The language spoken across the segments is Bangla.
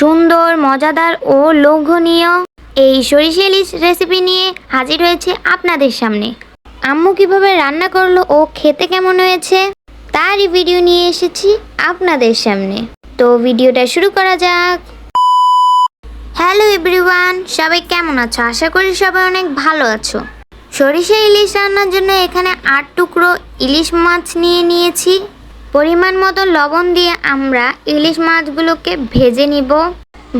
সুন্দর, মজাদার ও লোভনীয় এই সরিষা ইলিশ রেসিপি নিয়ে হাজির হয়েছে আপনাদের সামনে। আম্মু কীভাবে রান্না করল ও খেতে কেমন হয়েছে, তারই ভিডিও নিয়ে এসেছি আপনাদের সামনে। তো ভিডিওটা শুরু করা যাক। হ্যালো এভরিওয়ান সবাই কেমন আছো? আশা করি সবাই অনেক ভালো আছো। সরিষা ইলিশ রান্নার জন্য এখানে আট টুকরো ইলিশ মাছ নিয়ে নিয়েছি। পরিমাণ মতো লবণ দিয়ে আমরা ইলিশ মাছগুলোকে ভেজে নিব।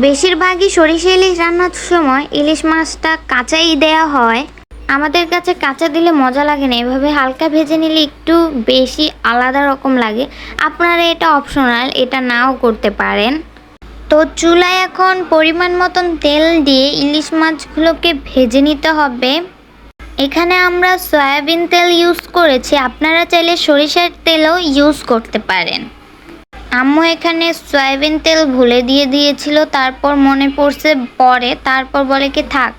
বেশিরভাগই সরিষা ইলিশ রান্নার সময় ইলিশ মাছটা কাঁচাই দেওয়া হয়। আমাদের কাছে কাঁচা দিলে মজা লাগে না, এভাবে হালকা ভেজে নিলে একটু বেশি আলাদা রকম লাগে। আপনারা এটা অপশনাল, এটা নাও করতে পারেন। তো চুলায় এখন পরিমাণ মতন তেল দিয়ে ইলিশ মাছগুলোকে ভেজে নিতে হবে। এখানে আমরা সয়াবিন তেল ইউজ করেছি। আপনারা চাইলে সরিষার তেলও ইউজ করতে পারেন। আম্মু এখানে সয়াবিন তেল ভুলে দিয়ে দিয়েছিল, তারপর মনে পড়ছে পরে, তারপর বলে কি, থাক,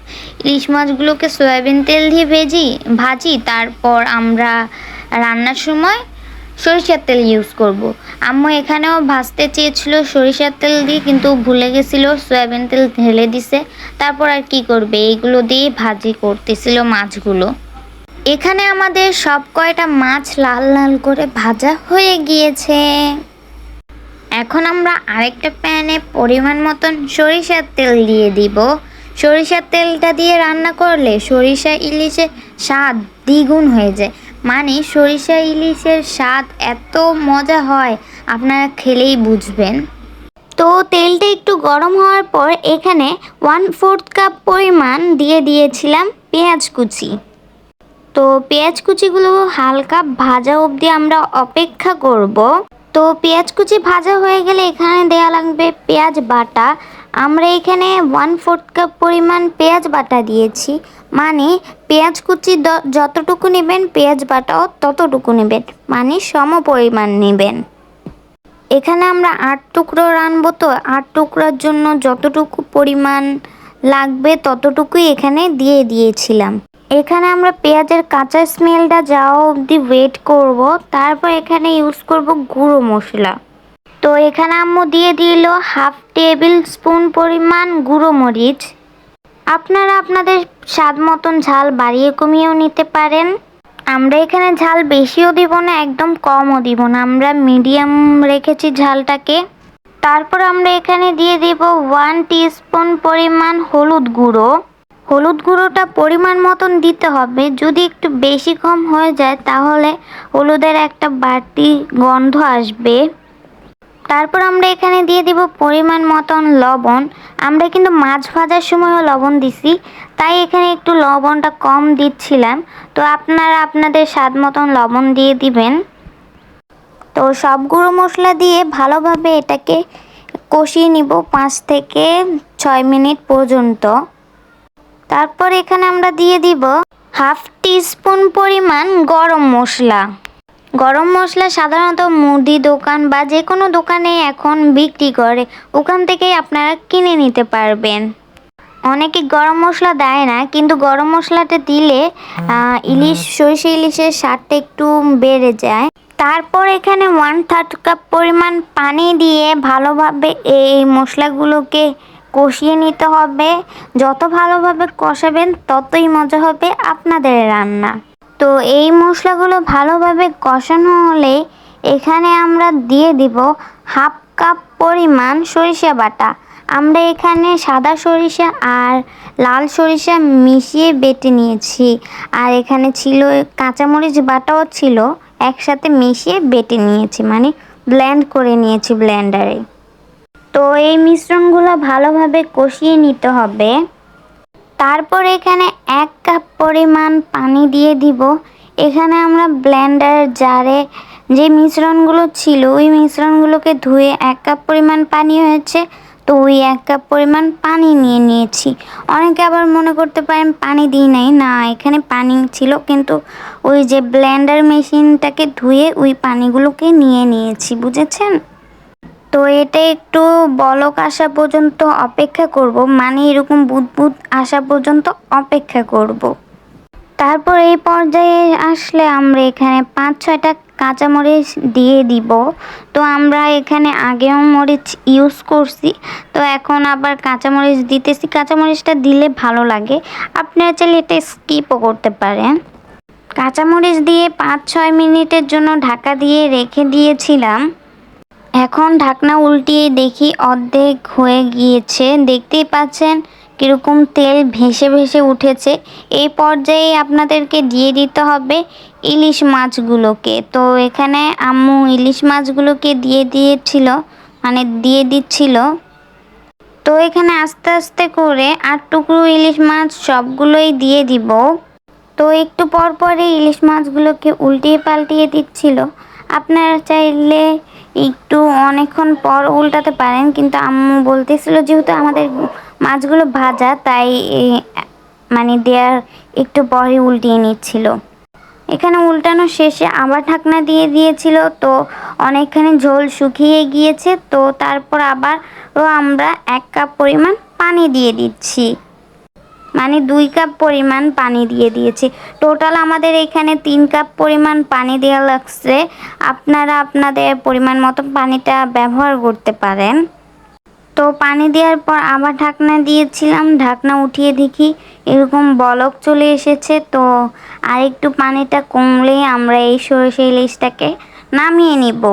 ইলিশ মাছগুলোকে সয়াবিন তেল দিয়ে ভেজি, ভাজি, তারপর আমরা রান্নার সময় সরিষার তেল ইউজ করব। আম্মু এখানেও ভাজতে চেয়েছিল সরিষার তেল দিয়ে, কিন্তু ভুলে গেছিল, সয়াবিন তেল ঢেলে দিছে। তারপর আর কি করবে? এইগুলো দিয়ে ভাজি করতেছিল মাছগুলো। এখানে আমাদের সব কয়টা মাছ লাল লাল করে ভাজা হয়ে গিয়েছে। এখন আমরা আরেকটা প্যানে পরিমাণ মতন সরিষার তেল দিয়ে দিব। সরিষার তেলটা দিয়ে রান্না করলে সরিষা ইলিশে স্বাদ দ্বিগুণ হয়ে যায়। মানে সরিষা ইলিশের স্বাদ এত মজা হয়, আপনারা খেলেই বুঝবেন। তো তেলটা একটু গরম হওয়ার পর এখানে ওয়ান ফোর্থ কাপ পরিমাণ দিয়ে দিয়েছিলাম পেঁয়াজ কুচি। তো পেঁয়াজ কুচিগুলো হালকা ভাজা অবধি আমরা অপেক্ষা করব। তো পেঁয়াজ কুচি ভাজা হয়ে গেলে এখানে দেওয়া লাগবে পেঁয়াজ বাটা আমরা এখানে ওয়ান ফোর্থ কাপ পরিমাণ পেঁয়াজ বাটা দিয়েছি। মানে পেঁয়াজ কুচি যতটুকু নেবেন, পেঁয়াজ বাটাও ততটুকু নেবেন। মানে সম পরিমাণ নেবেন। এখানে আমরা আট টুকরো রানবো তো, আট টুকরার জন্য যতটুকু পরিমাণ লাগবে ততটুকুই এখানে দিয়ে দিয়েছিলাম। এখানে আমরা পেঁয়াজের কাঁচা স্মেলটা যাওয়া অবধি ওয়েট করব। তারপর এখানে ইউজ করব গুঁড়ো মশলা। তো এখানে আম্মু দিয়ে দিল হাফ টেবিল স্পুন পরিমাণ গুঁড়ো মরিচ। আপনারা আপনাদের স্বাদ মতন ঝাল বাড়িয়ে কমিয়েও নিতে পারেন। আমরা এখানে ঝাল বেশিও দিব না, একদম কমও দিব না। আমরা মিডিয়াম রেখেছি ঝালটাকে। তারপর আমরা এখানে দিয়ে দিব ওয়ান টিস্পুন পরিমাণ হলুদ গুঁড়ো। হলুদ গুঁড়োটা পরিমাণ মতন দিতে হবে। যদি একটু বেশি কম হয়ে যায়, তাহলে হলুদের একটা বাড়তি গন্ধ আসবে। তারপর আমরা এখানে দিয়ে দিব পরিমাণ মতন লবণ। আমরা কিন্তু মাছ ভাজার সময়ও লবণ দিছি, তাই এখানে একটু লবণটা কম দিচ্ছিলাম। তো আপনারা আপনাদের স্বাদ মতন লবণ দিয়ে দিবেন। তো সব গুঁড়ো মশলা দিয়ে ভালোভাবে এটাকে কষিয়ে নিব পাঁচ থেকে ছয় মিনিট পর্যন্ত। তারপর এখানে আমরা দিয়ে দিব হাফ টিস্পুন পরিমাণ গরম মশলা। গরম মশলা সাধারণত মুদি দোকান বা যে কোনো দোকানে এখন বিক্রি করে। ওখান থেকেই আপনারা কিনে নিতে পারবেন। অনেকে গরম মশলা দেয় না, কিন্তু গরম মশলাটা দিলে ইলিশ, সরিষা ইলিশের স্বাদটা একটু বেড়ে যায়। তারপর এখানে ওয়ান থার্ড কাপ পরিমাণ পানি দিয়ে ভালোভাবে এই মশলাগুলোকে কষিয়ে নিতে হবে। যত ভালোভাবে কষাবেন, ততই মজা হবে আপনাদের রান্না। তো এই মশলাগুলো ভালোভাবে কষানো হলে এখানে আমরা দিয়ে দিব হাফ কাপ পরিমাণ সরিষা বাটা। আমরা এখানে সাদা সরিষা আর লাল সরিষা মিশিয়ে বেটে নিয়েছি। আর এখানে ছিল কাঁচামরিচ বাটাও ছিল, একসাথে মিশিয়ে বেটে নিয়েছি মানে ব্ল্যান্ড করে নিয়েছি ব্ল্যান্ডারে তো এই মিশ্রণগুলো ভালোভাবে কষিয়ে নিতে হবে। তারপর এখানে এক কাপ পরিমাণ পানি দিয়ে দিব। এখানে আমরা ব্লেন্ডার জারে যে মিশ্রণগুলো ছিল, ওই মিশ্রণগুলোকে ধুয়ে এক কাপ পরিমাণ পানি হয়েছে, তো ওই এক কাপ পরিমাণ পানি নিয়ে নিয়েছি। অনেকে আবার মনে করতে পারেন পানি দিই নাই। না, এখানে পানি ছিল, কিন্তু ওই যে ব্লেন্ডার মেশিনটাকে ধুয়ে ওই পানিগুলোকে নিয়ে নিয়েছি, বুঝেছেন? তো এটা একটু বলক আসা পর্যন্ত অপেক্ষা করব মানে এরকম বুদবুদ আসা পর্যন্ত অপেক্ষা করব। তারপর এই পর্যায়ে আসলে আমরা এখানে পাঁচ, ছয়টা কাঁচামরিচ দিয়ে দিব। তো আমরা এখানে আগেও মরিচ ইউজ করছি, তো এখন আবার কাঁচামরিচ দিতেছি। কাঁচামরিচটা দিলে ভালো লাগে। আপনারা চাইলে এটা স্কিপও করতে পারেন। কাঁচামরিচ দিয়ে পাঁচ, ছয় মিনিটের জন্য ঢাকা দিয়ে রেখে দিয়েছিলাম। এখন ঢাকনা উল্টিয়ে দেখি অর্ধেক হয়ে গিয়েছে। দেখতেই পাচ্ছেন কীরকম তেল ভেসে ভেসে উঠেছে। এই পর্যায়ে আপনাদেরকে দিয়ে দিতে হবে ইলিশ মাছগুলোকে। তো এখানে আম্মু ইলিশ মাছগুলোকে দিয়ে দিয়েছিল মানে দিয়ে দিচ্ছিল। তো এখানে আস্তে আস্তে করে আট টুকরো ইলিশ মাছ সবগুলোই দিয়ে দিব। তো একটু পর পরে ইলিশ মাছগুলোকে উল্টিয়ে পাল্টিয়ে দিচ্ছিল। আপনারা চাইলে একটু অনেকক্ষণ পর উল্টাতে পারেন, কিন্তু আম্মু বলতেছিল যেহেতু আমাদের মাছগুলো ভাজা, তাই মানে দেওয়ার একটু পরে উল্টিয়ে নিচ্ছিল। এখানে উল্টানো শেষে আবার ঢাকনা দিয়ে দিয়েছিল, তো অনেকখানি ঝোল শুকিয়ে গিয়েছে, তো তারপর আবারও আমরা এক কাপ পরিমাণ পানি দিয়ে দিচ্ছি। মানে দুই কাপ পরিমাণ পানি দিয়ে দিয়েছি। টোটাল আমাদের এখানে তিন কাপ পরিমাণ পানি দেওয়া লাগছে। আপনারা আপনাদের পরিমাণ মতো পানিটা ব্যবহার করতে পারেন। তো পানি দেওয়ার পর আবার ঢাকনা দিয়েছিলাম, ঢাকনা উঠিয়ে দেখি এরকম বলক চলে এসেছে। তো আর একটু পানিটা কমলেই আমরা এই সরষে ইলিশটাকে নামিয়ে নিব।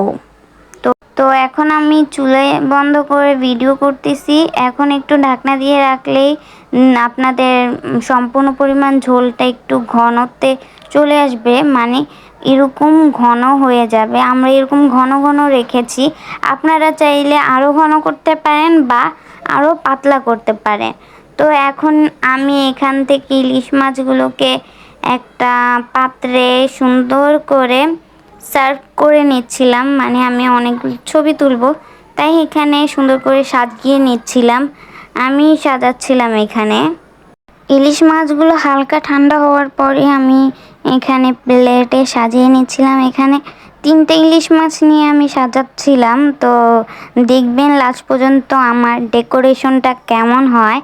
তো এখন আমি চুলে বন্ধ করে ভিডিও করতেছি। এখন একটু ঢাকনা দিয়ে রাখলেই আপনাদের সম্পূর্ণ পরিমাণ ঝোলটা একটু ঘনতে চলে আসবে। মানে এরকম ঘন হয়ে যাবে। আমরা এরকম ঘন ঘন রেখেছি। আপনারা চাইলে আরও ঘন করতে পারেন বা আরও পাতলা করতে পারেন। তো এখন আমি এখান থেকে ইলিশ মাছগুলোকে একটা পাত্রে সুন্দর করে সার্ভ করে নিচ্ছিলাম মানে আমি অনেক ছবি তুলবো। তাই এখানে সুন্দর করে সাজিয়ে নিচ্ছিলাম। আমি সাজাচ্ছিলাম এখানে। ইলিশ মাছগুলো হালকা ঠান্ডা হওয়ার পরে আমি এখানে প্লেটে সাজিয়ে নিচ্ছিলাম। এখানে তিনটে ইলিশ মাছ নিয়ে আমি সাজাচ্ছিলাম। তো দেখবেন লাস্ট পর্যন্ত আমার ডেকোরেশনটা কেমন হয়।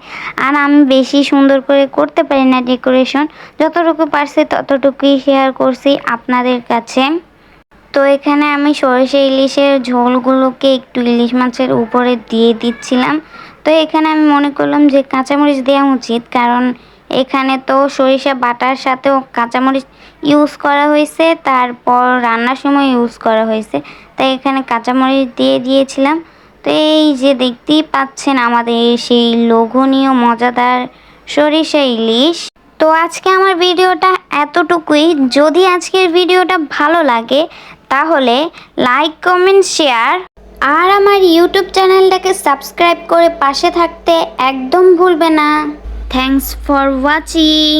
আর আমি বেশি সুন্দর করে করতে পারি না ডেকোরেশন। যতটুকু পারছি ততটুকুই শেয়ার করছি আপনাদের কাছে। তো এখানে আমি সরষে ইলিশের ঝোলগুলোকে একটু ইলিশ মাছের উপরে দিয়ে দিচ্ছিলাম। তো এখানে আমি মনে করলাম যে কাঁচামরিচ দেওয়া উচিত, কারণ এখানে তো সরিষা বাটার সাথেও কাঁচামরিচ ইউজ করা হয়েছে, তারপর রান্নার সময় ইউজ করা হয়েছে। তাই এখানে কাঁচামরিচ দিয়ে দিয়েছিলাম। তো এই যে দেখতেই পাচ্ছেন আমাদের সেই লোভনীয়, মজাদার সরিষা ইলিশ। তো আজকে আমার ভিডিওটা এতটুকুই। যদি আজকের ভিডিওটা ভালো লাগে তাহলে লাইক, কমেন্ট, শেয়ার আর আমার ইউটিউব চ্যানেলটাকে সাবস্ক্রাইব করে পাশে থাকতে একদম ভুলবে না। Thanks for watching